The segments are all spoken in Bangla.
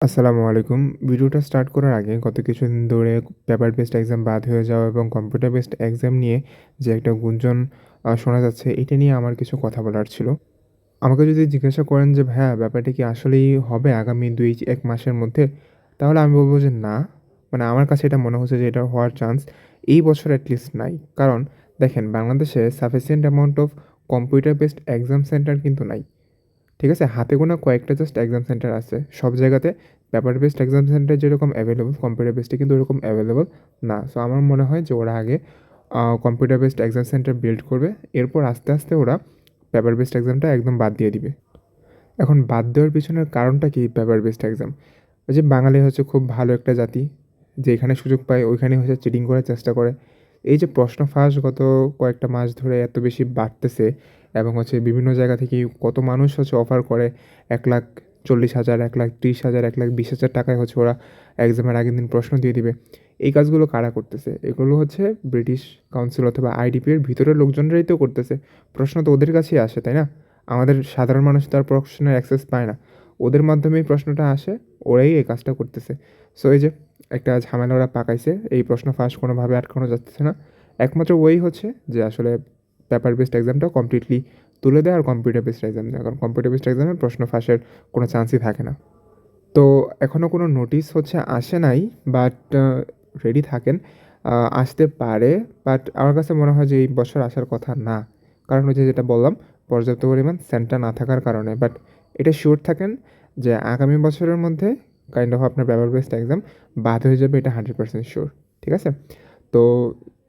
আসসালামু আলাইকুম। ভিডিওটা স্টার্ট করার আগে গত কিছুদিন ধরে পেপার বেসড এক্সাম বাদ হয়ে যাওয়া এবং কম্পিউটার বেসড এক্সাম নিয়ে যে একটা গুঞ্জন শোনা যাচ্ছে, এটা নিয়ে আমার কিছু কথা বলার ছিল। আমাকে যদি জিজ্ঞাসা করেন যে, "ভাইয়া ব্যাপারটা কি আসলেই হবে আগামী ২-১ মাসের মধ্যে?" তাহলে আমি বলব যে, "না।" মানে আমার কাছে এটা মনে হচ্ছে যে এটা হওয়ার চান্স এই বছর এট লিস্ট নাই। কারণ দেখেন বাংলাদেশে sufficient amount of computer based exam centre কিন্তু নাই। ঠিক আছে? হাতে গোনা কয়েকটা জাস্ট এক্সাম সেন্টার আছে। সব জায়গাতে পেপার বেসড এক্সাম সেন্টার যেরকম অ্যাভেলেবল কম্পিউটার বেসডে কিন্তু ওরকম অ্যাভেলেবল না। সো আমার মনে হয় যে ওরা আগে computer based exam centre build করবে। এরপর আস্তে, আস্তে ওরা পেপার বেসড এক্সামটা একদম বাদ দিয়ে দিবে। এখন বাদ দেওয়ার পিছনের কারণটা কি পেপার বেসড এক্সাম? ওই যে বাঙালি হচ্ছে খুব ভালো একটা জাতি। যেখানে সুযোগ পায় ওইখানেই হচ্ছে চিটিং করার চেষ্টা করে। এই যে প্রশ্ন ফাঁস গত কয়েকটা মাস ধরে এত বেশি বাড়তেছে এবং হচ্ছে বিভিন্ন জায়গা থেকে কত মানুষ হচ্ছে অফার করে এক লাখ চল্লিশ হাজার এক লাখ ত্রিশ হাজার এক লাখ বিশ হাজার টাকায় হচ্ছে ওরা এক্সামের আগের দিন প্রশ্ন দিয়ে দিবে। এই কাজগুলো কারা করতেছে? এগুলো হচ্ছে ব্রিটিশ কাউন্সিল অথবা আইডিপি এর ভিতরের লোকজনরাই তো করতেছে। প্রশ্ন তো ওদের কাছেই আসে, তাই না? আমাদের সাধারণ মানুষ তার প্রশ্নের অ্যাক্সেস পায় না। ওদের মাধ্যমেই প্রশ্নটা আসে, ওরাই এই কাজটা করতেছে। সো এই যে একটা ঝামেলা ওরা পাকাইছে, এই প্রশ্ন ফাঁস কোনোভাবে আটকানো যাচ্ছে না। একমাত্র ওই হচ্ছে যে আসলে পেপার বেসড এক্সামটা কমপ্লিটলি তুলে দেয় আর কম্পিউটার বেসড এক্সাম দেয়। কারণ কম্পিউটার বেসড এক্সামে প্রশ্ন ফাঁসের কোনো চান্সই থাকে না। তো এখনও কোনো নোটিশ হচ্ছে আসে নাই বাট রেডি থাকেন। আসতে পারে বাট আমার কাছে মনে হয় যে এই বছর আসার কথা না। কারণ যে যেটা বললাম পর্যাপ্ত পরিমাণ সেন্টার না থাকার কারণে। বাট এটা শিওর থাকেন যে আগামী বছরের মধ্যে কাইন্ড অফ আপনার পেপার বেসড এক্সাম বাদ হয়ে যাবে এটা 100% শিওর। ঠিক আছে? তো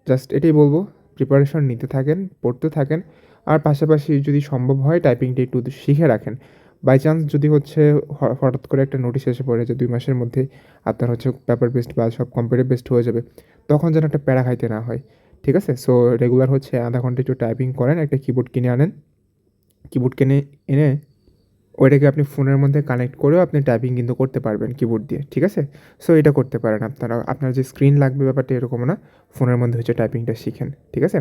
জাস্ট এটাই বলব প্রিপারেশন নিতে থাকেন, পড়তে থাকেন। আর পাশাপাশি যদি সম্ভব হয় টাইপিংটা একটু শিখে রাখেন। বাই চান্স যদি হচ্ছে হঠাৎ করে একটা নোটিশ এসে পড়ে যে দুই মাসের মধ্যেই আপনার হচ্ছে পেপার বেসড বা সব কম্পিউটার বেসড হয়ে যাবে। তখন যেন একটা প্যারা খাইতে না হয়। ঠিক আছে? সো রেগুলার হচ্ছে আধা ঘণ্টা একটু টাইপিং করেন, একটা কিবোর্ড কিনে আনেন। কিবোর্ড কিনে এনে ওইটাকে আপনি ফোনের মধ্যে কানেক্ট করেও আপনি টাইপিং কিন্তু করতে পারবেন কিবোর্ড দিয়ে। ঠিক আছে? সো এটা করতে পারেন আপনারা। আপনার যে স্ক্রিন লাগবে ব্যাপারটা এরকমও না। ফোনের মধ্যে হচ্ছে টাইপিংটা শিখেন। ঠিক আছে?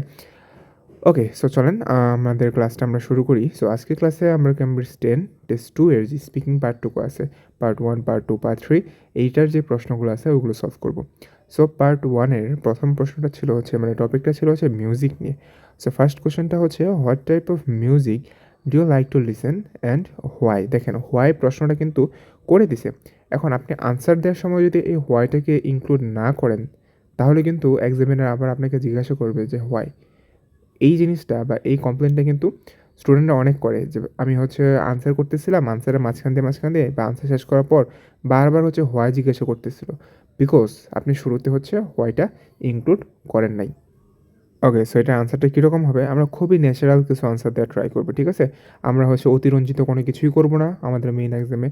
ওকে সো চলেন আমাদের ক্লাসটা আমরা শুরু করি। সো আজকের ক্লাসে আমরা ক্যামব্রিজ টেন টেস্ট টু এর যে স্পিকিং পার্টটুকু আছে, part one part two part three এইটার যে প্রশ্নগুলো আছে ওগুলো সলভ করব। সো পার্ট ওয়ানের প্রথম প্রশ্নটা ছিল হচ্ছে মানে টপিকটা ছিল হচ্ছে মিউজিক নিয়ে। সো ফার্স্ট কোয়েশ্চেনটা হচ্ছে what type of music do you like to listen and why? দেখেন হোয়াই প্রশ্নটা কিন্তু করে দিছে। এখন আপনি আনসার দেওয়ার সময় যদি এই হোয়াইটাকে ইনক্লুড না করেন, তাহলে কিন্তু এক্সামিনার আবার আপনাকে জিজ্ঞাসা করবে যে হোয়াই? এই জিনিসটা বা এই কমপ্লেনটা কিন্তু স্টুডেন্টরা অনেক করে যে আমি হচ্ছে আনসার করতেছিলাম, আনসারের মাঝখান দিয়ে, মাঝখান দিয়ে বা আনসার শেষ করার পর বারবার হচ্ছে হোয়াই জিজ্ঞাসা করতেছিল। বিকজ আপনি শুরুতে হচ্ছে হোয়াইটা ইনক্লুড করেন নাই। ওকে সো এটার আনসারটা কীরকম হবে? আমরা খুবই ন্যাচারাল কিছু আনসার দেওয়া ট্রাই করব। ঠিক আছে? আমরা হচ্ছে অতিরঞ্জিত কোনো কিছুই করব না আমাদের মেইন এক্সামে।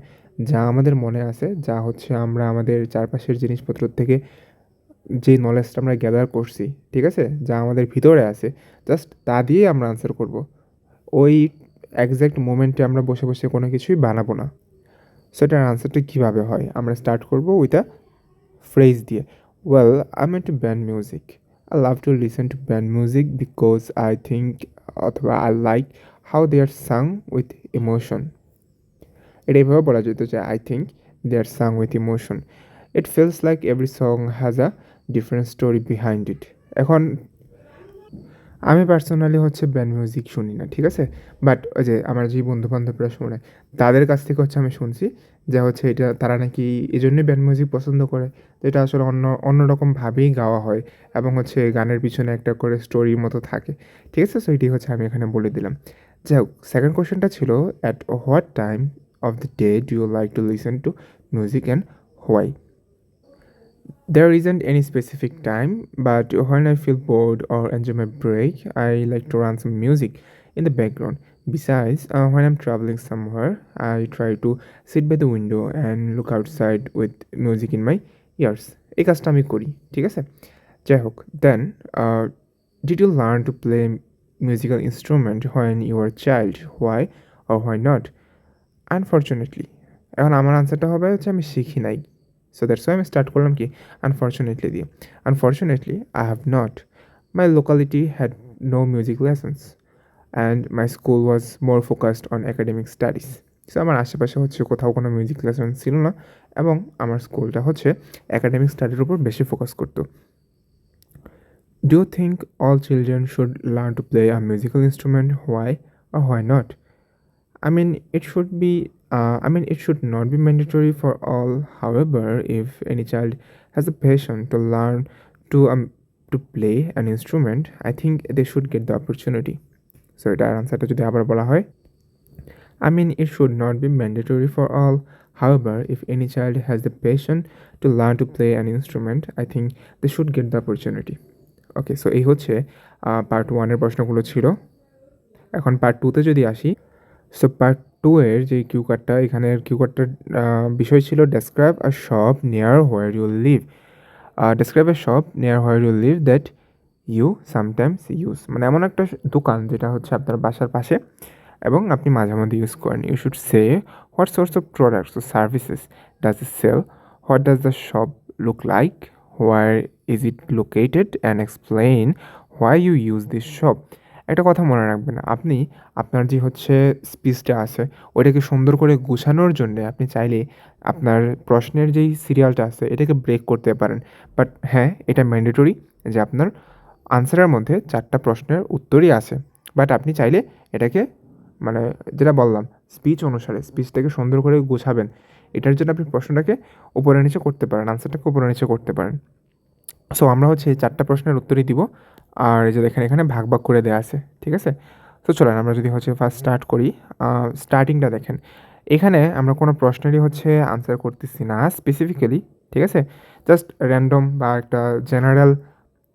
যা আমাদের মনে আছে, যা হচ্ছে আমরা আমাদের চারপাশের জিনিসপত্র থেকে যে নলেজটা আমরা গ্যাদার করছি, ঠিক আছে? যা আমাদের ভিতরে আছে, জাস্ট তা দিয়েই আমরা আনসার করব। ওই একজ্যাক্ট মোমেন্টে আমরা বসে, বসে কোনো কিছুই বানাবো না। সো এটার আনসারটা কীভাবে হয়? আমরা স্টার্ট করব উইথ আ ফ্রেজ দিয়ে। Well I am into band music. I love to listen to band music because I think, অথবা I like how they are sung with emotion এটা এভাবে বলা যেত যে I think they are sung with emotion it feels like every song has a different story behind it এখন, আমি পার্সোনালি হচ্ছে ব্যান্ড মিউজিক শুনি না, ঠিক আছে? বাট ওই যে আমার যে বন্ধু বান্ধবরা শুনে, তাদের কাছ থেকে হচ্ছে আমি শুনছি যে হচ্ছে এটা তারা নাকি এই জন্যই ব্যান্ড মিউজিক পছন্দ করে। তো এটা আসলে অন্য অন্যরকমভাবেই গাওয়া হয় এবং হচ্ছে গানের পিছনে একটা করে স্টোরির মতো থাকে। ঠিক আছে? সো এটি হচ্ছে আমি এখানে বলে দিলাম। যাই হোক সেকেন্ড কোয়েশ্চেনটা ছিল at what time of the day do you like to listen to music and why There isn't any specific time, but when I feel bored or enjoy my break, I like to run some music in the background. Besides, uh, when I'm traveling somewhere, I try to sit by the window and look outside with music in my ears. এই কাজটা আমি করি ঠিক আছে? যাই হোক then did you learn to play musical instrument when you are child why or why not unfortunately এখন আমার আনসারটা হবে হচ্ছে আমি শিখি নাই। সো দ্যাটস ওয়াই আমি স্টার্ট করলাম কি? আনফর্চুনেটলি দিয়ে। Unfortunately I have not my locality had no music lessons and my school was more focused on academic studies so আমার আশেপাশে হচ্ছে কোথাও কোনো মিউজিক ক্লাসরুম ছিল না এবং আমার স্কুলটা হচ্ছে একাডেমিক স্টাডির উপর বেশি ফোকাস করতো। Do you think all children should learn to play a musical instrument why or why not I mean it should be I mean it should not be mandatory for all however if any child has a passion to learn to to play an instrument I think they should get the opportunity So এটার আনসারটা যদি আবার বলা হয় I mean, it should not be mandatory for all. However, if any child has the passion to learn to play an instrument, I think they should get the opportunity. Okay so এই হচ্ছে পার্ট ওয়ানের প্রশ্নগুলো ছিল এখন পার্ট টুতে যদি আসি সো পার্ট টু এর যে কিউ কার্ডটা এখানের কিউ কার্ডটার বিষয় ছিল describe a shop near where you'll live describe a shop near where you live that you sometimes use মানে এমন একটা দোকান যেটা হচ্ছে আপনার বাসার পাশে এবং আপনি মাঝে মধ্যে ইউজ করেন। You should say what source of products O services does it sell what does the shop look like where is it located and explain why you use this shop একটা কথা মনে রাখবেন, আপনি, আপনার যে হচ্ছে স্পিচটা আছে, ওইটাকে সুন্দর করে গুছানোর জন্যে আপনি চাইলে আপনার প্রশ্নের যেই সিরিয়ালটা আছে, এটাকে ব্রেক করতে পারেন। বাট হ্যাঁ এটা ম্যান্ডেটরি যে আপনার আনসারের মধ্যে চারটা প্রশ্নের উত্তরই আছে। বাট আপনি চাইলে এটাকে মানে যেটা বললাম স্পিচ অনুসারে স্পিচটাকে সুন্দর করে গোছাবেন। এটার জন্য আপনি প্রশ্নটাকে উপরে নিচে করতে পারেন আনসারটাকে উপরে নিচে করতে পারেন। সো আমরা হচ্ছে এই চারটা প্রশ্নের উত্তরই দিব। আর এই যে দেখেন, এখানে ভাগ ভাগ করে দেওয়া আছে, ঠিক আছে? তো চলেন, আমরা যদি হচ্ছে ফার্স্ট স্টার্ট করি স্টার্টিংটা দেখেন। এখানে আমরা কোনো প্রশ্নেরই হচ্ছে আনসার করতেছি না স্পেসিফিক্যালি ঠিক আছে? জাস্ট র্যান্ডম বা একটা জেনারেল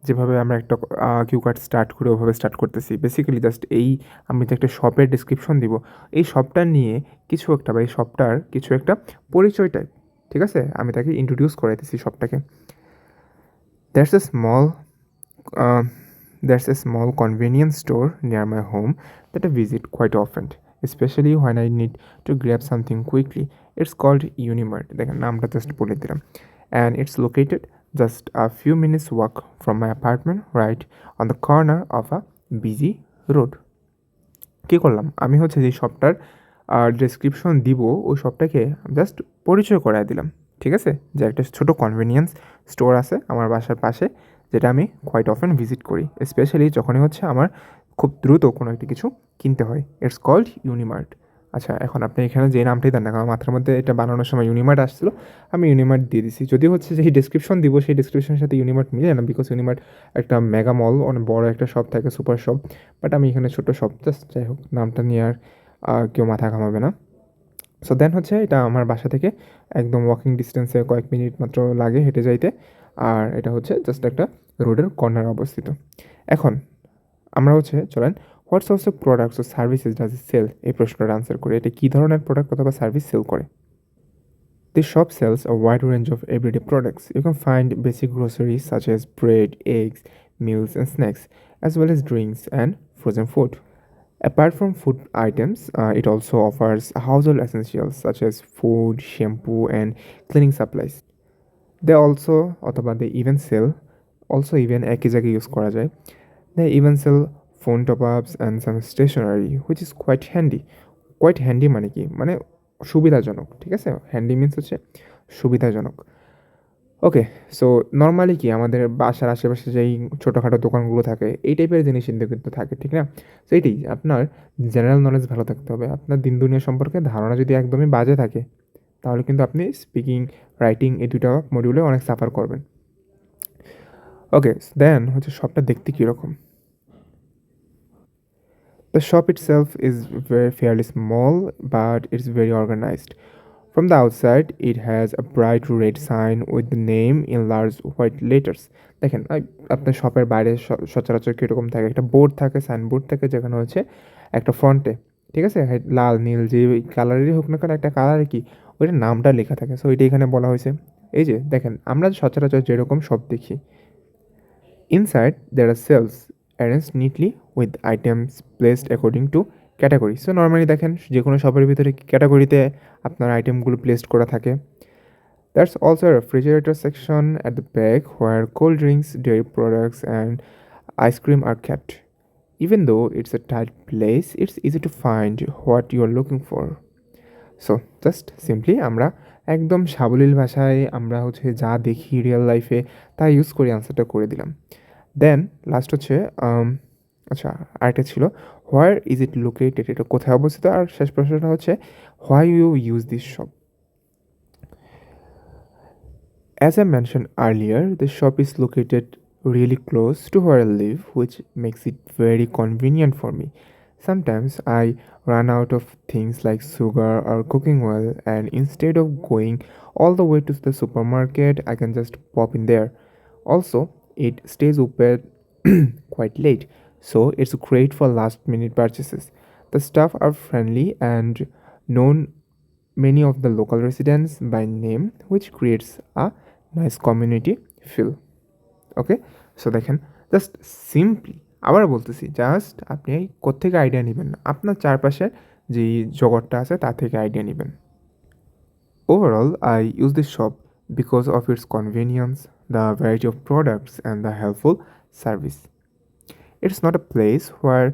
যেভাবে আমরা একটা কিউ কার্ড স্টার্ট করে ওভাবে স্টার্ট করতেছি। বেসিক্যালি জাস্ট এই আমি যে একটা শপের ডিসক্রিপশন দিব। এই শপটা নিয়ে কিছু একটা বা এই শপটার কিছু একটা পরিচয় টাইপ ঠিক আছে? আমি তাকে ইন্ট্রোডিউস করাইতেছি শপটাকে। That's a small that's a small convenience store near my home that I visit quite often, specially when I need to grab something quickly it's called Unimart. দেখেন নামটা জাস্ট বলে দিলাম। And it's located just a few minutes walk from my apartment right on the corner of a busy road. কী করলাম? আমি হচ্ছে যে শপটার ডেসক্রিপশন দিব, ওই শপটাকে জাস্ট পরিচয় করায় দিলাম, ঠিক আছে? যে একটা ছোটো কনভিনিয়েন্স স্টোর আছে আমার বাসার পাশে, যেটা আমি কোয়াইট অফেন ভিজিট করি স্পেশালি যখনই হচ্ছে আমার খুব দ্রুত কোনো একটি কিছু কিনতে হয়। ইটস কল্ড ইউনিমার্ট আচ্ছা এখন আপনি এখানে যে নামটাই দেন না কারণ মাথার মধ্যে এটা বানানোর সময় ইউনিমার্ট আসছিল, আমি ইউনিমার্ট দিয়ে দিছি। যদি হচ্ছে যে ডিসক্রিপশন দিব, সেই ডিসক্রিপশনের সাথে ইউনিমার্ট মিলে না বিকজ ইউনিমার্ট একটা মেগা মল অনেক বড় একটা শপ থাকে সুপার শপ বাট আমি এখানে ছোটো শপ জাস্ট যাই হোক, নামটা নিয়ে আর কেউ মাথা ঘামাবে না। সো দেন হচ্ছে এটা আমার বাসা থেকে একদম ওয়াকিং ডিস্টেন্সে কয়েক মিনিট মাত্র লাগে হেঁটে যাইতে, আর এটা হচ্ছে জাস্ট একটা রোডের কর্নারে অবস্থিত। এখন, আমরা হচ্ছে চলেন হোয়াটস অফ দ্য প্রোডাক্টস ও সার্ভিসেস ডাজ সেল এই প্রশ্নটা আনসার করে, এটা কী ধরনের প্রোডাক্ট অথবা সার্ভিস সেল করে? The shop sells a wide range of everyday products you can find basic grocery such as bread eggs milk and snacks as well as drinks and frozen food apart from food items it also offers household essentials such as food shampoo and cleaning supplies they also অথবা they even sell also even একই জায়গায় ইউজ করা যায় they even sell phone top-ups and some stationery, which is quite handy quite handy মানে কি? মানে সুবিধাজনক, ঠিক আছে? হ্যান্ডি মিনস হচ্ছে সুবিধাজনক। ওকে সো নর্মালি কি আমাদের বাসার আশেপাশে যেই ছোটোখাটো দোকানগুলো থাকে, এই টাইপের জিনিস কিন্তু থাকে, ঠিক না? তো এইটাই আপনার জেনারেল নলেজ ভালো থাকতে হবে। আপনার দিন দুনিয়া সম্পর্কে ধারণা যদি একদমই বাজে থাকে, তাহলে কিন্তু আপনি স্পিকিং রাইটিং এই দুটো মডিউলে অনেক সাফার করবেন। ওকে দেন হচ্ছে শপটা দেখতে কীরকম? The shop itself is very fairly small, but it's very organized. From the outside, it has a bright red sign with the name in large white letters. দেখেন আপনার শপের বাইরে সচরাচর কীরকম থাকে একটা বোর্ড থাকে সাইনবোর্ড থাকে যেখানে হচ্ছে একটা ফ্রন্টে ঠিক আছে লাল নীল যে কালারেরই হোক না কেন একটা কালারে কি ওইটার নামটা লেখা থাকে সো এটা এখানে বলা হয়েছে এই যে দেখেন আমরা সচরাচর যেরকম সব দেখি Inside, there are shelves arranged neatly with items placed according to category so normally দেখেন যে কোনো শপের ভিতরে ক্যাটাগরিতে আপনার আইটেমগুলো প্লেসড করা থাকে। That's also refrigerator section at the back where cold drinks dairy products and ice cream R kept. Even though it's a tight place it's easy to find what you are looking for so just simply আমরা একদম সাবলীল ভাষায় আমরা হচ্ছে যা দেখি রিয়েল লাইফে তা ইউজ করে আনসারটা করে দিলাম। দেন লাস্ট হচ্ছে um, আচ্ছা আরেকটা ছিল হোয়ার ইজ ইট লোকেটেড এটা কোথায় অবস্থিত আর শেষ প্রশ্নটা হচ্ছে why you use this shop As I mentioned earlier, the shop is located really close to where I live, which makes it very convenient for me. Sometimes I run out of things like sugar or cooking oil, and instead of going all the way to the supermarket, I can just pop in there. Also, it stays open quite late, so it's great for last minute purchases. The staff are friendly and known many of the local residents by name, which creates a nice community feel. Okay so দেখেন জাস্ট সিম্পলি আবার বলতেছি জাস্ট আপনি কোত্থেকে আইডিয়া নেবেন না আপনার চারপাশে যেই জগৎটা আছে তা থেকে আইডিয়া নেবেন overall I use this shop because of its convenience the variety of products and the helpful service It's not a place where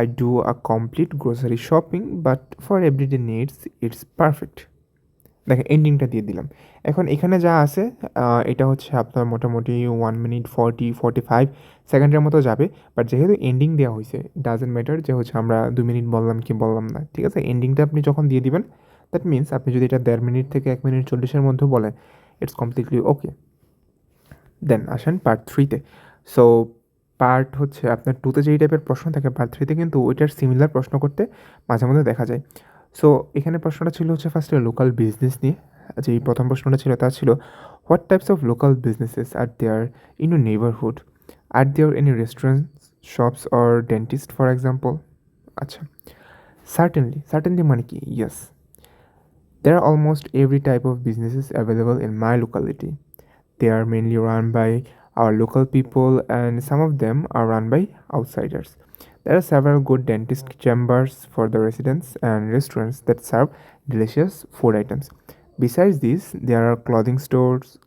I do a complete grocery shopping, but for everyday needs, it's perfect. দেখেন এন্ডিংটা দিয়ে দিলাম। এখন এখানে যা আছে এটা হচ্ছে আপনার মোটামুটি one minute forty forty five সেকেন্ডের মতো যাবে। বাট যেহেতু এন্ডিং দেওয়া হয়েছে ডাজেন্ট ম্যাটার যে হচ্ছে আমরা দু মিনিট বললাম কি বললাম না ঠিক আছে? এন্ডিংটা আপনি যখন দিয়ে দিবেন দ্যাট মিনস আপনি যদি এটা দেড় মিনিট থেকে এক মিনিট চল্লিশের মধ্যে বলেন ইটস কমপ্লিটলি ওকে দেন আসেন পার্ট থ্রিতে সো পার্ট হচ্ছে আপনার টুতে যেই টাইপের প্রশ্ন থাকে পার্ট থ্রিতে কিন্তু ওইটার সিমিলার প্রশ্ন করতে মাঝে মধ্যে দেখা যায়। সো এখানে প্রশ্নটা ছিল হচ্ছে ফার্স্টে লোকাল বিজনেস নিয়ে। যেই প্রথম প্রশ্নটা ছিল তা ছিল what types of local businesses are there in you neighbourhood are there any restaurant shops or dentist for example আচ্ছা সার্টেনলি সার্টেনলি মানে কি? Yes are almost every type of businesses available in my locality. They are mainly run by our local people and some of them are run by outsiders. There are several good dentist chambers for the residents and restaurants that serve delicious food items. Besides this, there are clothing stores,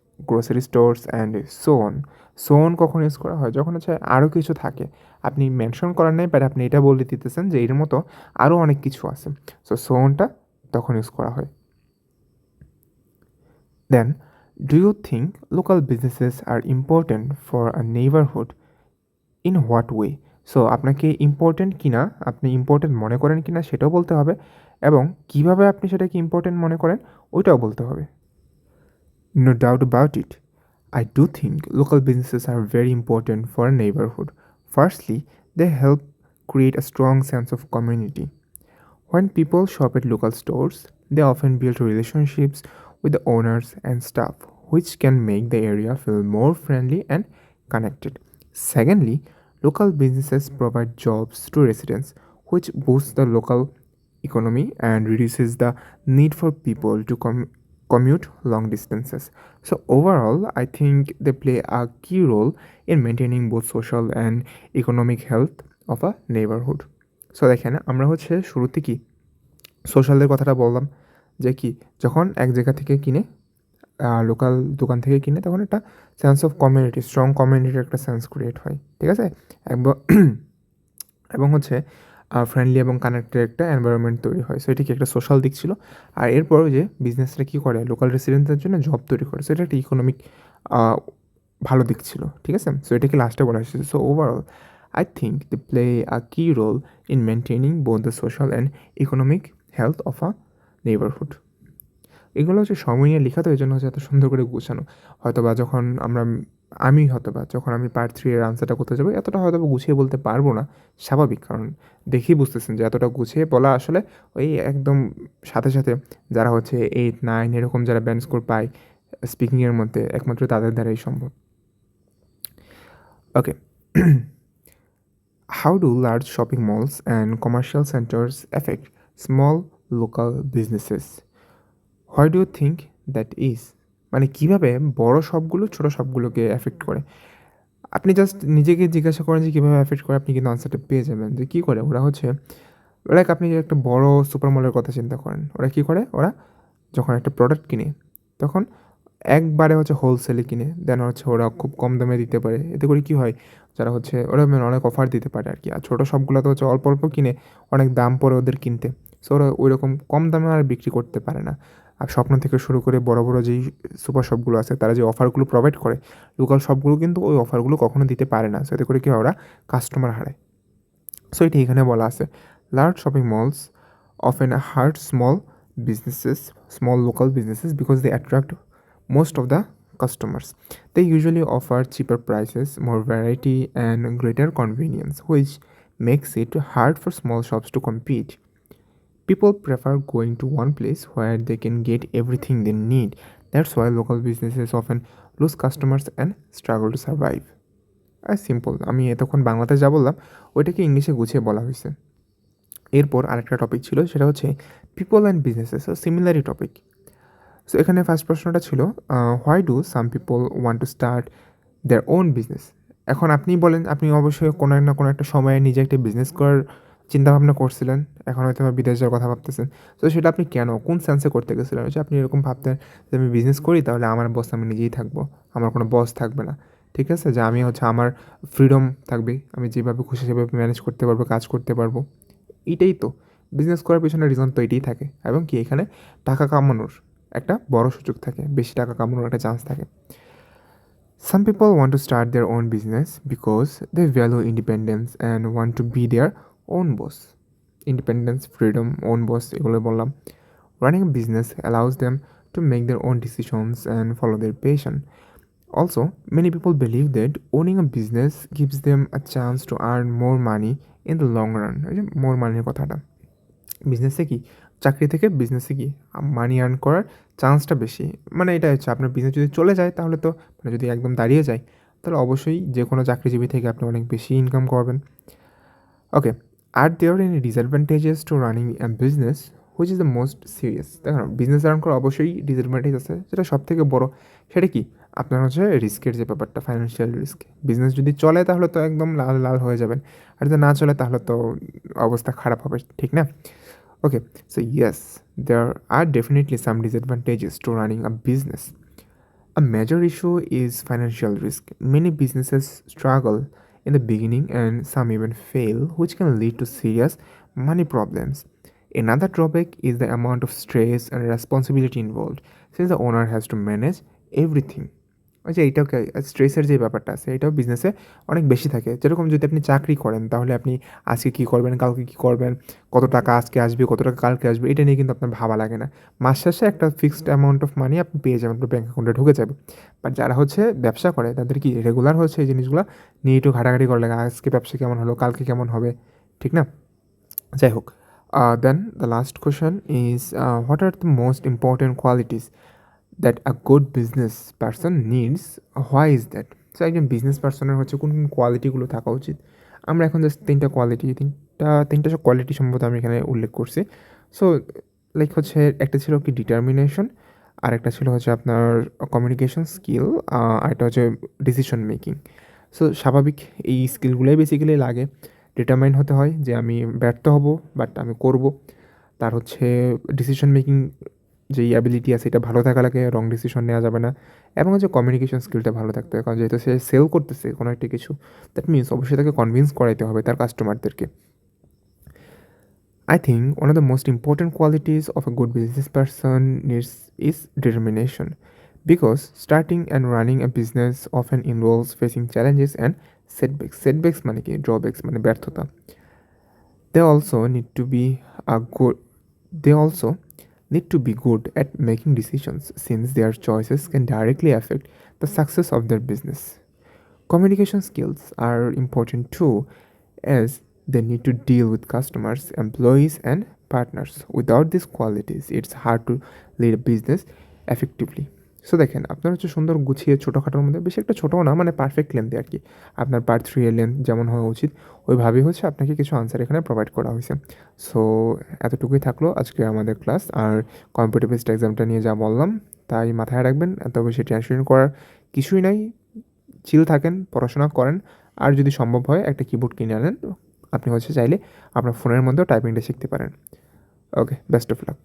and so on. So on কখন ইউজ করা হয় যখন হচ্ছে আরও কিছু থাকে আপনি মেনশন করার নেই বাট আপনি এটা বলে দিতেছেন যে এর মতো আরও অনেক কিছু আছে সো সোনটা তখন ইউজ করা হয় Then, do you think local businesses are important for a neighborhood? In what way? So আপনাকে ইম্পর্টেন্ট কিনা আপনি ইম্পর্টেন্ট মনে করেন কিনা সেটাও বলতে হবে এবং কীভাবে আপনি সেটাকে ইম্পর্টেন্ট মনে করেন ওইটাও বলতে হবে no doubt about it do think local businesses are very important for a neighborhood. Firstly, they help create a strong sense of community. When people shop at local stores, they often build relationships with the owners and staff, which can make the area feel more friendly and connected. Secondly, local businesses provide jobs to residents, which boosts the local economy and reduces the need for people to com- commute long distances. So, overall, I think they play a key role in maintaining both social and economic health of a neighborhood. So দেখেন আমরা হচ্ছে শুরুতে কি সোশ্যালদের কথাটা বললাম যে কি, যখন এক জায়গা থেকে কিনে লোকাল দোকান থেকে কিনে, তখন একটা সেন্স অফ কমিউনিটি স্ট্রং কমিউনিটির একটা সেন্স ক্রিয়েট হয়, ঠিক আছে? এবং- হচ্ছে ফ্রেন্ডলি এবং কানেক্টেড একটা এনভায়রনমেন্ট তৈরি হয়। সো এটা কি একটা সোশ্যাল দিক ছিল? আর এরপর যে বিজনেসটা কী করে? লোকাল রেসিডেন্টদের জন্য জব তৈরি করে। সো এটা একটা ইকোনমিক ভালো দিক ছিল, ঠিক আছে? সো এটাকে লাস্টে বলা হয়েছে? So overall I think they play a key role in maintaining both the social and economic health of a neighbourhood এগুলো হচ্ছে সময় নিয়ে লেখা, তো এই জন্য হচ্ছে এত সুন্দর করে গুছানো। হয়তো বা যখন আমরা, আমি হয়তো বা যখন আমি পার্ট থ্রি এর আনসারটা করতে যাব, এতটা হয়তো বা গুছিয়ে বলতে পারব না, স্বাভাবিক। কারণ দেখেই বুঝতেছেন যে এতটা গুছিয়ে বলা আসলে ওই একদম সাথে সাথে যারা হচ্ছে এইট নাইন এরকম যারা ব্যান্ড স্কোর পায় স্পিকিংয়ের মধ্যে একমাত্র তাদের দ্বারাই সম্ভব। Okay how do large shopping malls and commercial centres affect small local businesses why do think that is মানে কীভাবে বড় সবগুলো, ছোট সবগুলোকে এফেক্ট করে? আপনি জাস্ট নিজেকে জিজ্ঞাসা করেন যে কীভাবে এফেক্ট করে, আপনি কিন্তু আনসারটা পেয়ে যাবেন যে কী করে? ওরা হচ্ছে লাইক আপনি একটা বড় সুপার মলের কথা চিন্তা করেন, ওরা কী করে? ওরা যখন একটা প্রোডাক্ট কিনে, তখন একবারে হচ্ছে হোলসেলে কিনে দেন হচ্ছে ওরা খুব কম দামে দিতে পারে। এতে করে কী হয়? যারা হচ্ছে, ওরা মানে অনেক অফার দিতে পারে আর কি। আর ছোটো সবগুলো তো হচ্ছে অল্প অল্প কিনে, অনেক দাম পড়ে ওদের কিনতে। সো ওরা ওই রকম কম দামে আর বিক্রি করতে পারে না। আর স্বপ্ন থেকে শুরু করে বড় বড় যেই সুপার শপগুলো আছে, তারা যে অফারগুলো প্রোভাইড করে লোকাল শপগুলো কিন্তু ওই অফারগুলো কখনো দিতে পারে না। সেতে করে কি ওরা কাস্টমার হারায়। সো এটি এখানে বলা আছে। Large shopping malls often hurt small businesses small local businesses because they attract most of the customers they usually offer cheaper prices more variety and greater convenience which makes it hard for small shops to compete people prefer going to one place where they can get everything they need. That's why local businesses often lose customers and struggle to survive. আর সিম্পল আমি এতক্ষণ বাংলাতে যা বললাম, ওইটাকে ইংলিশে গুছিয়ে বলা হয়েছে। এরপর আরেকটা টপিক ছিল, সেটা হচ্ছে people and businesses similarly topic so এখানে ফার্স্ট প্রশ্নটা ছিল why do some people want to start their own business এখন আপনি বলেন, আপনি অবশ্যই কোনো না কোনো একটা সময়ে নিজে একটা বিজনেস করার চিন্তাভাবনা করছিলেন, এখন হয়তো বা বিদেশ যাওয়ার কথা ভাবতেছেন। তো সেটা আপনি কেন, কোন সেন্সে করতে গেছিলেন? যে আপনি এরকম ভাবতেন যে আমি বিজনেস করি, তাহলে আমার বস আমি নিজেই থাকব, আমার কোনো বস থাকবে না। ঠিক আছে? যে আমি হচ্ছে আমার ফ্রিডম থাকবে, আমি যেভাবে খুশি সেভাবে ম্যানেজ করতে পারব, কাজ করতে পারব। এটাই তো। বিজনেস করার পিছনে রিজন তো এটাই থাকে। এবং কি, এখানে টাকা কামানোর একটা বড় সুযোগ থাকে, বেশি টাকা কামানোর একটা চান্স থাকে। Some people want to start their own business because they value independence and want to be their own boss independence freedom own boss এগুলো বললাম। Running a business allows them to make their own decisions and follow their passion Also, many people believe that owning a business gives them a chance to earn more money in the long run. ওই যে মোর মানির কথাটা। বিজনেসে কি? চাকরি থেকে বিজনেসে কি? মানি আর্ন করার চান্সটা বেশি। মানে এটা হচ্ছে আপনার বিজনেস যদি চলে যায় তাহলে তো মানে যদি একদম দাঁড়িয়ে যায় তাহলে অবশ্যই যে কোনো চাকরিজীবী থেকে আপনি অনেক বেশি ইনকাম করবেন। Okay are there any disadvantages to running a business which is the most serious দেখুন বিজনেস রান করা অবশ্যই ডিসঅ্যাডভান্টেজ আছে। যেটা সব থেকে বড়, সেটা কি? আপনার হচ্ছে রিস্কের যে ব্যাপারটা ফাইন্যান্সিয়াল রিস্ক বিজনেস যদি চলে তাহলে তো একদম লাল লাল হয়ে যাবেন। আর যদি না চলে তাহলে তো অবস্থা খারাপ হবে, ঠিক না? Okay so yes there are definitely some disadvantages to running a business A major issue is financial risk. Many businesses struggle in the beginning and some even fail, which can lead to serious money problems. Another drawback is the amount of stress and responsibility involved, since the owner has to manage everything. ওই যে এইটাও স্ট্রেসের যে ব্যাপারটা আছে, এটাও বিজনেসে অনেক বেশি থাকে। যেরকম যদি আপনি চাকরি করেন, তাহলে আপনি আজকে কী করবেন, কালকে কী করবেন, কত টাকা আজকে আসবে, কত টাকা কালকে আসবে, এটা নিয়ে কিন্তু আপনার ভাবা লাগে না। মাস শেষে একটা ফিক্সড অ্যামাউন্ট অফ মানি আপনি পেয়ে যাবেন, আপনার ব্যাঙ্ক অ্যাকাউন্টে ঢুকে যাবে। বাট যারা হচ্ছে ব্যবসা করে, তাদের কি রেগুলার হচ্ছে এই জিনিসগুলো? নিয়ে একটু ঘাটাঘাটি করে লাগে, আজকে ব্যবসা কেমন হলো, কালকে কেমন হবে, ঠিক না? যাই হোক then the last question is what are the most important qualities that a good business person needs why is that so একজন বিজনেস পার্সনের হচ্ছে কোন কোন কোয়ালিটিগুলো থাকা উচিত। আমরা এখন জাস্ট তিনটা কোয়ালিটি তিনটা তিনটা কোয়ালিটি সম্ভবত আমি এখানে উল্লেখ করছি। সো লাইক হচ্ছে একটা ছিল কি ডিটারমিনেশন আর একটা ছিল হচ্ছে আপনার কমিউনিকেশন স্কিল আর একটা হচ্ছে ডিসিশন মেকিং সো স্বাভাবিক এই স্কিলগুলোই বেসিক্যালি লাগে। ডিটারমাইন হতে হয় যে আমি ব্যর্থ হব বাট আমি করব। তার হচ্ছে ডিসিশন মেকিং যে অ্যাবিলিটি আছে, এটা ভালো থাকা লাগে রং ডিসিশন নেওয়া যাবে না। এবং যে কমিউনিকেশন স্কিলটা ভালো থাকতে হবে কারণ যেহেতু সে সেল করতেছে কোনো একটা কিছু দ্যাট মিনস অবশ্যই তাকে কনভিন্স করাইতে হবে তার কাস্টমারদেরকে I think one of the most important qualities of a good business person is is determination because starting and running a business often involves facing challenges and setbacks setbacks মানে কি? ড্রব্যাকস মানে ব্যর্থতা। They also need to be a good they also need to be good at making decisions since their choices can directly affect the success of their business. Communication skills are important too as they need to deal with customers, employees, and partners. Without these qualities, it's hard to lead a business effectively. So দেখেন, আপনার হচ্ছে সুন্দর গুছিয়ে ছোটোখাটোর মধ্যে বেশি একটা ছোটোও না মানে পারফেক্ট লেন্থে আর কি। আপনার পার্ট থ্রি এর লেন্থ যেমন হওয়া উচিত, ওইভাবেই হচ্ছে আপনাকে কিছু আনসার এখানে প্রোভাইড করা হয়েছে। সো এতটুকুই থাকল আজকে আমাদের ক্লাস আর বেসড এক্সামটা নিয়ে যা বললাম, তাই মাথায় রাখবেন এত বেশি টেনশন করার কিছুই নাই। চিল থাকেন, পড়াশোনা করেন। আর যদি সম্ভব হয়, একটা কিবোর্ড কিনে আনেন। আপনি হচ্ছে চাইলে আপনার ফোনের মধ্যেও টাইপিংটা শিখতে পারেন। ওকে বেস্ট অফ লাক